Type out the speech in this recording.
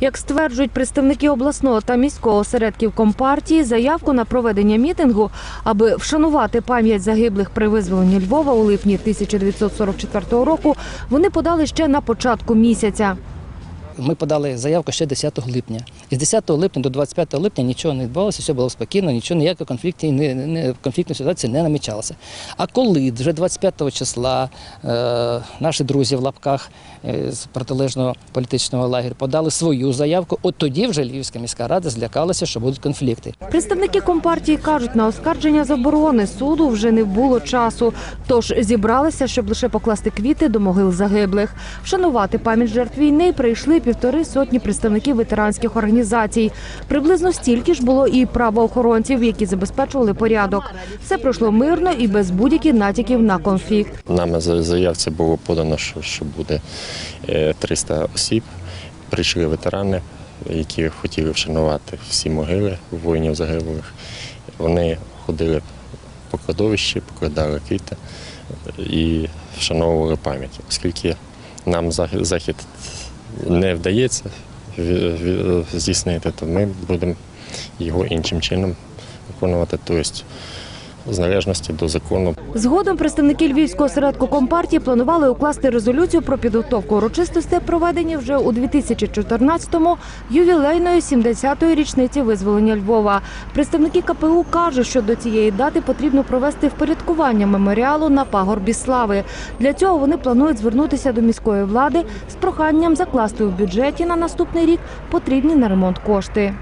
Як стверджують представники обласного та міського осередків компартії, заявку на проведення мітингу, аби вшанувати пам'ять загиблих при визволенні Львова у липні 1944 року, вони подали ще на початку місяця. Ми подали заявку ще 10 липня. З 10 липня до 25 липня нічого не відбувалося, все було спокійно, нічого ніякої конфлікті, не, не, конфліктної ситуації не намічалося. А коли вже 25 числа е, наші друзі в лапках е, з протилежного політичного лагеря подали свою заявку, от тоді вже Львівська міська рада злякалася, що будуть конфлікти. Представники компартії кажуть, на оскарження заборони суду вже не було часу. Тож зібралися, щоб лише покласти квіти до могил загиблих. Вшанувати пам'ять жертв війни прийшли півтори сотні представників ветеранських організацій. Приблизно стільки ж було і правоохоронців, які забезпечували порядок. Все пройшло мирно і без будь-яких натяків на конфлікт. Нами за заявці було подано, що, буде е, 300 осіб. Прийшли ветерани, які хотіли вшанувати всі могили воїнів загиблих. Вони ходили по кладовищі, покладали квіти і вшановували пам'ять. Оскільки нам захід не вдається здійснити, то ми будемо його іншим чином виконувати, тобто з належності до закону. Згодом представники Львівського осередку компартії планували укласти резолюцію про підготовку урочистостей, проведені вже у 2014-му ювілейної 70-ї річниці визволення Львова. Представники КПУ кажуть, що до цієї дати потрібно провести впорядкування меморіалу на пагорбі слави. Для цього вони планують звернутися до міської влади з проханням закласти у бюджеті на наступний рік потрібні на ремонт кошти.